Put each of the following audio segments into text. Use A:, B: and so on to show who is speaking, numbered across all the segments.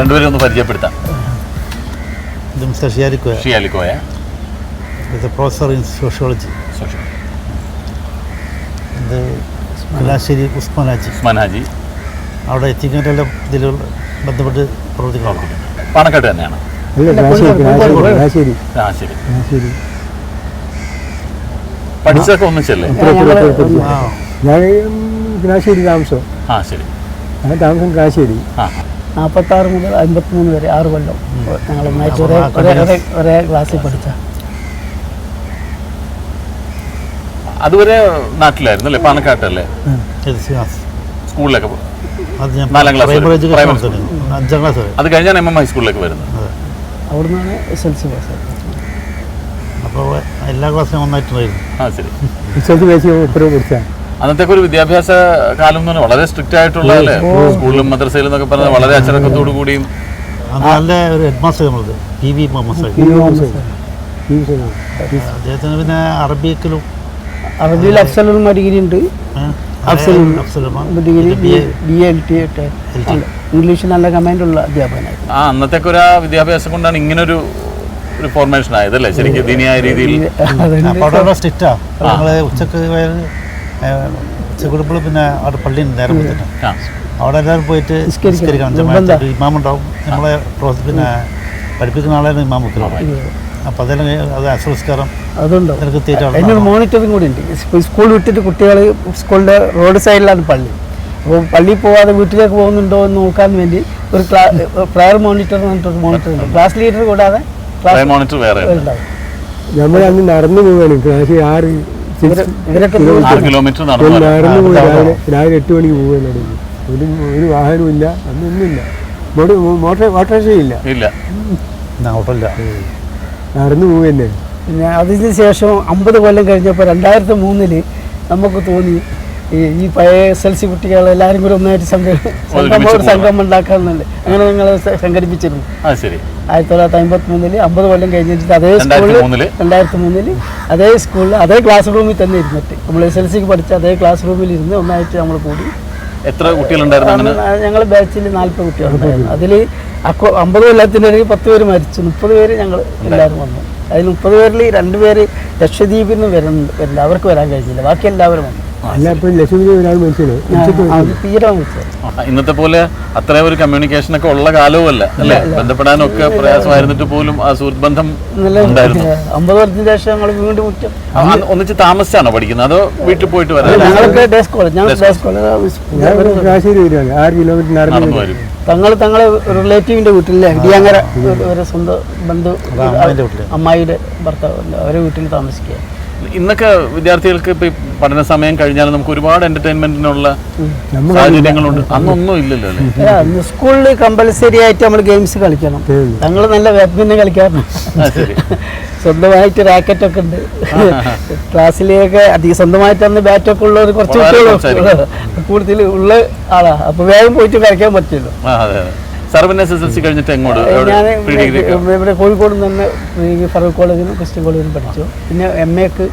A: രണ്ടുപേരും ഒന്ന് പരിചയപ്പെടുത്താം.
B: ഇത് മിസ്റ്റർ ഷിയാലിക്കോയ
A: ഷിയാലിക്കോയ
B: ഇത് പ്രൊഫസർ ഇൻ സോഷ്യോളജി. ഇത് കലാശ്ശേരി ഉസ്മാൻ ഹാജി
A: ഉസ്മാൻ ഹാജി
B: അവിടെ എത്തിക്കുന്നതിലെല്ലാം ഇതിലുള്ള ബന്ധപ്പെട്ട് പ്രവർത്തിക്കണം
A: പാണക്കാട്ട് തന്നെയാണ്. പഠിച്ചൊക്കെ ഒന്നിച്ചല്ലേ?
C: ഞാൻ താമസം.
A: ആ ശരി.
C: ഞാൻ താമസം കാശ്ശേരി
A: ആ.
D: നാൽപ്പത്തി ആറ് മുതൽ അമ്പത്തിമൂന്ന് വരെ ആറ് കൊല്ലം. ഞങ്ങൾ ഒന്നായിട്ട് ഒരേ ഒരേ ഒരേ ഒരേ ക്ലാസ്സിൽ പഠിച്ച
A: അതുവരെ നാട്ടിലായിരുന്നു അല്ലേ
B: പാലക്കാട്ടല്ലേ.
A: സ്കൂളിലൊക്കെ പോ-
B: അത് ഞാൻ
A: നാലാം ക്ലാസ്
B: അഞ്ചാം
A: അത് കഴിഞ്ഞാണ് എം എം ഹൈസ്കൂളിലേക്ക് വരുന്നത്.
D: അവിടുന്നാണ് എസ് എൽ സി പാസ്സായത്
B: അപ്പോൾ എല്ലാ ക്ലാസ്സിലും ഒന്നായിട്ടുണ്ടായിരുന്നു
A: ആ ശരി.
C: റിസൾട്ട് കഴിച്ച് ഉത്തരവ് കൊടുത്താൽ
A: അന്നത്തെ ഒരു വിദ്യാഭ്യാസ കാലം എന്ന് പറഞ്ഞാൽ വളരെ സ്ട്രിക്റ്റ് ആയിട്ടുള്ള അല്ലേ? സ്കൂളിലും മദ്രസയിലും എന്നൊക്കെ പറഞ്ഞാൽ വളരെ അച്ചടക്കത്തോടു കൂടിയും
B: നല്ല ഒരു ഹെഡ് മാസ്റ്റർ നമ്മളത് പി വി മുഹമ്മദ്. അദ്ദേഹത്തിന് പിന്നെ അറബിക്കിലും
D: അറബിയിൽ അഫ്സലും ഡിഗ്രി ഉണ്ട് അഫ്സലും degree
B: B
D: L T English നല്ല കമാൻഡ് ഉള്ള അധ്യാപകനായിരുന്നു.
A: ആ അന്നത്തെ ഒരു വിദ്യാഭ്യാസം കൊണ്ടാണ് ഇങ്ങനൊരു ഒരു ഫോർമേഷൻ ആയത് അല്ലേ? ശരിക്കും ദീനിയായ രീതിയിൽ.
B: സ്ട്രിക്റ്റാ ഉച്ചയ്ക്ക് ഉച്ചക്കുടുമ്പോൾ പിന്നെ അവിടെ പള്ളി നേരം അവിടെ എല്ലാവരും പോയിട്ട്
D: നിസ്കരിക്കണം.
B: ജമാഅത്ത് ഇമാം ഉണ്ടാവും. നമ്മളെ പിന്നെ പഠിപ്പിക്കുന്ന ആളായിരുന്നു ഇമാം വെക്കുന്നത് അപ്പോൾ അതെല്ലാം അത് അസംസ്കാരം
D: അതുണ്ടോ? അതിനൊരു മോണിറ്ററിങ് കൂടി ഉണ്ട്. സ്കൂൾ വിട്ടിട്ട് കുട്ടികൾ സ്കൂളിന്റെ റോഡ് സൈഡിലാണ് പള്ളി. അപ്പോൾ പള്ളി പോവാതെ വീട്ടിലേക്ക് പോകുന്നുണ്ടോ എന്ന് നോക്കാൻ വേണ്ടി ഒരു ക്ലാ പ്രയർ മോണിറ്റർ എന്ന് പറഞ്ഞിട്ടൊരു മോണിറ്റർ ഉണ്ട്. ക്ലാസ് ലീഡർ കൂടാതെ ക്ലാസ്
A: മോണിറ്റർ വേറെ
D: ഉണ്ടാവും.
C: നമ്മൾ അന്ന് നടന്നു പോവാണ്. ക്ലാസ് ആറ്
A: കിലോമീറ്റർ നടന്നു
C: പോയി രാവിലെ രാവിലെ എട്ട് മണിക്ക് പോവുകയാണ് ഒരു ഒരു വാഹനമില്ല അന്നൊന്നുമില്ല മോട്ടോർ മോട്ടോർ ഓട്ടോറിക്ഷയില്ല
A: ഇല്ല.
C: നടന്നു പോവുകന്നെ
D: പിന്നെ അതിന് ശേഷം അമ്പത് കൊല്ലം കഴിഞ്ഞപ്പോൾ രണ്ടായിരത്തി മൂന്നിൽ നമുക്ക് തോന്നി ഈ ഈ പഴയ എസ് എൽ സി കുട്ടികൾ എല്ലാവരും കൂടി ഒന്നായിട്ട് സംഘം ഒരു സംഘം ഉണ്ടാക്കാറുണ്ട്. അങ്ങനെ ഞങ്ങൾ സംഘടിപ്പിച്ചിരുന്നു. ആയിരത്തി തൊള്ളായിരത്തി അമ്പത്തി മൂന്നിൽ അമ്പത് കൊല്ലം കഴിഞ്ഞിട്ട് അതേ സ്കൂളിൽ രണ്ടായിരത്തി മൂന്നിൽ അതേ സ്കൂളിൽ അതേ ക്ലാസ് റൂമിൽ തന്നെ ഇരുന്നിട്ട് നമ്മൾ എസ് എൽ സിക്ക് പഠിച്ച അതേ ക്ലാസ് റൂമിൽ ഇരുന്ന് ഒന്നായിട്ട് നമ്മൾ കൂടി.
A: എത്ര കുട്ടികളുണ്ടായിരുന്നു
D: ഞങ്ങൾ ബാച്ചിൽ നാല്പത് കുട്ടികളുണ്ടായിരുന്നു. അതിൽ അക്കോ അമ്പത് കൊല്ലത്തിന്റെ ഇടയിൽ പത്ത് പേര് മരിച്ചു. മുപ്പത് പേര് ഞങ്ങൾ എല്ലാവരും വന്നു. അതിൽ മുപ്പത് പേരിൽ രണ്ട് പേര് ലക്ഷദ്വീപിൽ നിന്ന് വരുന്നുണ്ട് വരില്ല അവർക്ക് വരാൻ കഴിഞ്ഞില്ല. ബാക്കി എല്ലാവരും വന്നു.
C: അല്ല ഇപ്പം ലക്ഷ്മി ഒരാൾ മനുഷ്യന്
D: ആ, അത് തീരെ
A: ഇന്നത്തെ പോലെ അത്രയും ഒരു കമ്മ്യൂണിക്കേഷൻ ഒക്കെ ഉള്ള കാലവുമല്ല അല്ലേ? ബന്ധപ്പെടാനൊക്കെ പ്രയാസമായിരുന്നിട്ട് പോലും ആ സുഹൃത്ത് ബന്ധം ഉണ്ടായിരുന്നു.
D: അമ്പത് വർഷത്തിന് ശേഷം ഞങ്ങൾ വീണ്ടും
A: ഒന്നിച്ച് താമസിച്ചാണോ പഠിക്കുന്നത്? അതോ വീട്ടിൽ പോയിട്ട് വരാം
C: ആറ് കിലോമീറ്റർ.
D: തങ്ങൾ തങ്ങളെ റിലേറ്റീവിന്റെ വീട്ടിലെ ഇടിയങ്ങര ഒരു- സ്വന്തം ബന്ധു. അമ്മായിയുടെ ഭർത്താവ് അവരെ വീട്ടിൽ താമസിക്കുക.
A: ഇന്നൊക്കെ വിദ്യാർത്ഥികൾക്ക് ഇപ്പൊ പഠന സമയം കഴിഞ്ഞാൽ നമുക്ക് ഒരുപാട് എന്റർടൈൻമെന്റിനുള്ള സാഹചര്യങ്ങളുണ്ട്. അന്നൊന്നും ഇല്ലല്ലോ അല്ലേ?
D: സ്കൂളിൽ കമ്പൽസറി ആയിട്ട് നമ്മൾ ഗെയിംസ് കളിക്കണം. ഞങ്ങൾ നല്ല ബാഡ്മിന്റൺ കളിക്കാറുണ്ട് സ്വന്തമായിട്ട് റാക്കറ്റ് ഒക്കെ ഉണ്ട്. ക്ലാസ്സിലേക്ക് അധികം സ്വന്തമായിട്ട് അന്ന് ബാറ്റൊക്കെ ഉള്ളവർ കുറച്ച്
A: വളരെ
D: കുട്ടികളും കൂടുതൽ ഉള്ള ആളാ. അപ്പൊ വേഗം പോയിട്ട് കളിക്കാൻ
A: അതെ. സാർ പിന്നെ എസ് എസ് എൽ സി കഴിഞ്ഞിട്ട് എങ്ങോട്ട്
D: ഇവിടെ കോഴിക്കോട് നിന്ന് ഫറൂഖ് കോളേജിലും ക്രിസ്ത്യൻ കോളേജിലും പഠിച്ചു. പിന്നെ എം എക്ക്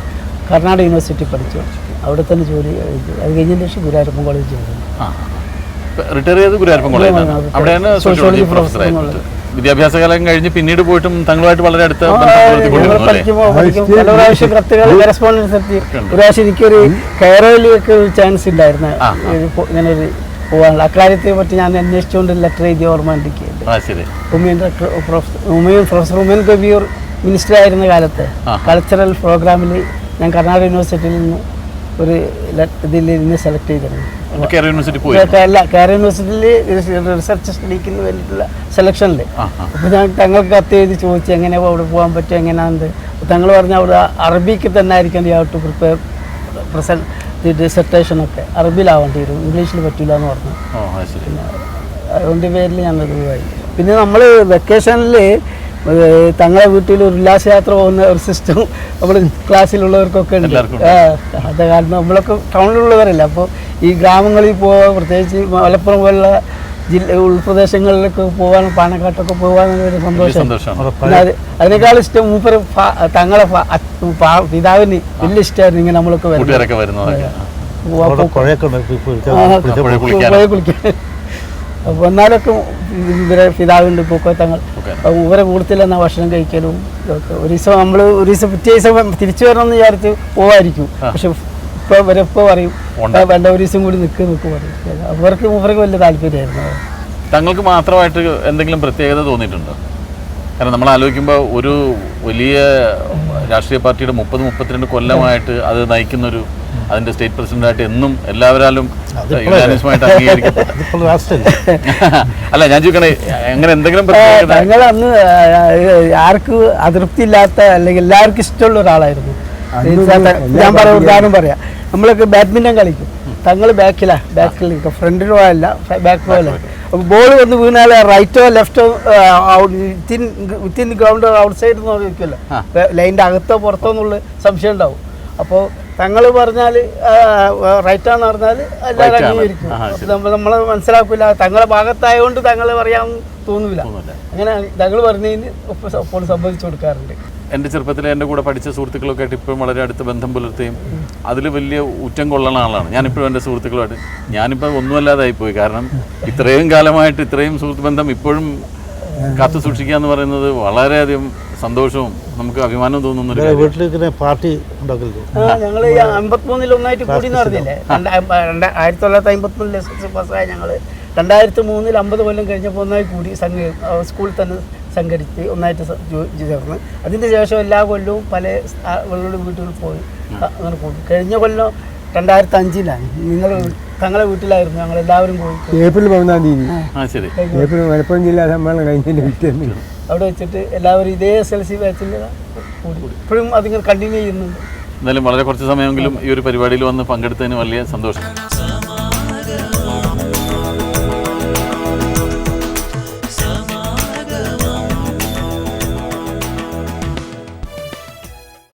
D: കർണാടക യൂണിവേഴ്സിറ്റി പഠിച്ചു. അവിടെ തന്നെ ജോലി അത് കഴിഞ്ഞതിന് ശേഷം ഗുരുവായൂരപ്പൻ കോളേജ് ചെയ്തു
A: ആ റിട്ടയർ ചെയ്ത് ഗുരുവായൂരപ്പൻ കോളേജിലാണ്
D: അതെ.
A: അവിടെയാണ്
D: സോഷ്യോളജി പ്രൊഫസർ
A: വിദ്യാഭ്യാസ കാലം കഴിഞ്ഞ് പിന്നീട് പോയിട്ടും തങ്ങളുമായിട്ട് വളരെ അടുത്ത
D: പ്രാവശ്യം കത്തുകൾ കറസ്പോണ്ടൻസ് എത്തി ഒരു പ്രാവശ്യം എനിക്കൊരു കയറയിലേക്ക് ഒരു ചാൻസ് ഉണ്ടായിരുന്നു
A: ആ,
D: പോകാനുള്ള അക്കാര്യത്തെ പറ്റി ഞാൻ അന്വേഷിച്ചുകൊണ്ട് ലെറ്റർ എഴുതി ഓർമ്മ ഡോക്ടർ പ്രൊഫസർ ഉമയൻ കബിയൂർ കബീർ മിനിസ്റ്റർ ആയിരുന്ന കാലത്ത്. കൾച്ചറൽ പ്രോഗ്രാമിൽ ഞാൻ കർണാടക യൂണിവേഴ്സിറ്റിയിൽ നിന്ന് ഒരു ഇതിൽ നിന്ന് സെലക്ട് ചെയ്തിരുന്നു.
A: കേരള
D: യൂണിവേഴ്സിറ്റിയിൽ റിസർച്ച് സ്റ്റഡിക്ക് വേണ്ടിയിട്ടുള്ള സെലക്ഷനിൽ അപ്പോൾ ഞാൻ തങ്ങൾക്ക് കത്ത് എഴുതി ചോദിച്ചു എങ്ങനെ അവിടെ പോകാൻ പറ്റും എങ്ങനെയാണെന്ന്? തങ്ങൾ പറഞ്ഞ അവിടെ അറബിക്ക് തന്നെ ആയിരിക്കും you to prepare present dissertation ഒക്കെ അറബിയിലാവേണ്ടി വരും ഇംഗ്ലീഷിൽ പറ്റില്ല എന്ന് പറഞ്ഞു
A: അത്
D: അതുകൊണ്ട് പേരിൽ ഞാൻ ഒഴിവായി പിന്നെ നമ്മൾ വെക്കേഷനിൽ തങ്ങളെ വീട്ടിൽ ഒരു ഉല്ലാസയാത്ര പോകുന്ന ഒരു സിസ്റ്റം നമ്മൾ ക്ലാസ്സിലുള്ളവർക്കൊക്കെ ഉണ്ട്. അത് കാരണം നമ്മളൊക്കെ ടൗണിലുള്ളവരല്ല അപ്പോൾ ഈ ഗ്രാമങ്ങളിൽ പോകാൻ പ്രത്യേകിച്ച് മലപ്പുറം പോലുള്ള ജില്ല ഉൾപ്രദേശങ്ങളിലൊക്കെ പോകാൻ പാണക്കാട്ടൊക്കെ പോകാൻ ഒരു സന്തോഷം. അതിനേക്കാൾ ഇഷ്ടം മൂപ്പർ തങ്ങളെ പിതാവിന് വലിയ ഇഷ്ടമായിരുന്നു ഇങ്ങനെ നമ്മളൊക്കെ
B: അപ്പൊ
D: എന്നാലൊക്കെ
B: കുളിക്കാൻ.
D: ഇവരെ പിതാവുണ്ട് പൂക്കോത്തങ്ങൾ ഇവരെ കൂടുതൽ എന്നാൽ ഭക്ഷണം കഴിക്കലും ഇതൊക്കെ. ഒരു ദിവസം നമ്മൾ ഒരു ദിവസം പിറ്റേ ദിവസം തിരിച്ചു വരണമെന്ന് വിചാരിച്ച് പോവായിരിക്കും. പക്ഷെ ഇപ്പോൾ ഇവരിപ്പോൾ പറയും
A: ഉണ്ട്.
D: "ആ, വേണ്ട ഒരു ദിവസം കൂടി നിൽക്കുക നിൽക്കുക പറയും. അവർക്ക് ഇവർക്ക് വലിയ താല്പര്യമായിരുന്നു.
A: തങ്ങൾക്ക് മാത്രമായിട്ട് എന്തെങ്കിലും പ്രത്യേകത തോന്നിയിട്ടുണ്ടോ? കാരണം നമ്മൾ ആലോചിക്കുമ്പോൾ ഒരു വലിയ രാഷ്ട്രീയ പാർട്ടിയുടെ മുപ്പത് മുപ്പത്തിരണ്ട് കൊല്ലമായിട്ട് അത് നയിക്കുന്നൊരു അതിന്റെ സ്റ്റേറ്റ് പ്രസിഡന്റായിട്ട് എന്നും എല്ലാവരാലും അല്ല? ഞാൻ ചോദിക്കണേ അങ്ങനെ എന്തെങ്കിലും
D: അന്ന് ആർക്കും അതൃപ്തി ഇല്ലാത്ത അല്ലെങ്കിൽ എല്ലാവർക്കും ഇഷ്ടമുള്ള ഒരാളായിരുന്നു. ഞാൻ പറയാം ഉദാഹരണം പറയാം. നമ്മളൊക്കെ ബാഡ്മിന്റൺ കളിക്കും. തങ്ങൾ ബാക്കിലാ ബാക്കിൽ നിൽക്കും. റോ പോയല്ല ബാക്ക് റോ അപ്പോൾ ബോൾ വന്ന് വീണാൽ റൈറ്റോ ലെഫ്റ്റോ within within ground outside എന്ന് നോക്കിയല്ലോ. ലൈന്റെ അകത്തോ പുറത്തോ എന്നുള്ള സംശയം ഉണ്ടാവും. അപ്പോൾ തങ്ങൾ പറഞ്ഞാൽ റൈറ്റാന്ന് പറഞ്ഞാൽ എല്ലാവരും അംഗീകരിക്കും. നമ്മൾ മനസ്സിലാക്കില്ല തങ്ങളെ ഭാഗത്തായതുകൊണ്ട് തങ്ങൾ പറയാൻ തോന്നൂല.
A: തോന്നൂല.
D: അങ്ങനെ തങ്ങൾ പറഞ്ഞതിന് ഒപ്പം സമ്മതിച്ചു കൊടുക്കാറുണ്ട്.
A: എന്റെ ചെറുപ്പത്തിൽ എന്റെ കൂടെ പഠിച്ച സുഹൃത്തുക്കളൊക്കെ ആയിട്ട് ഇപ്പോഴും വളരെ അടുത്ത ബന്ധം പുലർത്തുകയും അതിൽ വലിയ ഉറ്റം കൊള്ളണ ആളാണ് ഞാനിപ്പോഴും എന്റെ സുഹൃത്തുക്കളുമായിട്ട് ഞാനിപ്പോൾ ഒന്നുമല്ലാതായി പോയി കാരണം ഇത്രയും കാലമായിട്ട് ഇത്രയും സുഹൃത്ത് ബന്ധം ഇപ്പോഴും കാത്തു സൂക്ഷിക്കുക എന്ന് പറയുന്നത് വളരെയധികം സന്തോഷവും നമുക്ക് അഭിമാനം തോന്നുന്നു
B: വീട്ടിൽ പാർട്ടി
D: ഞങ്ങൾ അമ്പത്തിമൂന്നിൽ ഒന്നായിട്ട് കൂടി നടന്നില്ലേ ആയിരത്തി തൊള്ളായിരത്തി അമ്പത്തിമൂന്നിൽ പാസ്സായ ഞങ്ങൾ രണ്ടായിരത്തി മൂന്നിൽ അമ്പത് കൊല്ലം കഴിഞ്ഞപ്പോൾ ഒന്നായി കൂടി സംഘം സ്കൂളിൽ തന്നെ സംഘടിച്ച് ഒന്നായിട്ട് ചേർന്ന്. അതിന്റെ ശേഷം എല്ലാ കൊല്ലവും പല ആളുകളുടെ വീട്ടുകളിൽ പോയി. അങ്ങനെ പോയി കഴിഞ്ഞ കൊല്ലം രണ്ടായിരത്തി അഞ്ചിലാണ് നിങ്ങൾ തങ്ങളെ വീട്ടിലായിരുന്നു. ഞങ്ങൾ എല്ലാവരും പോയി.
C: ഏപ്രിൽ പതിനൊന്നാം തീയതി ഏപ്രിൽ മലപ്പുറം ജില്ലാ സമ്മേളനം കഴിഞ്ഞിട്ട്
D: അവിടെ വെച്ചിട്ട് എല്ലാവരും ഇതേ എസ് എൽ സി ബാച്ചിൽ കൂടി. ഇപ്പോഴും അതിങ്ങനെ കണ്ടിന്യൂ ചെയ്യുന്നുണ്ട്.
A: എന്തായാലും വളരെ കുറച്ച് സമയമെങ്കിലും ഈ ഒരു പരിപാടിയിൽ വന്ന് പങ്കെടുത്തതിന് വലിയ സന്തോഷം.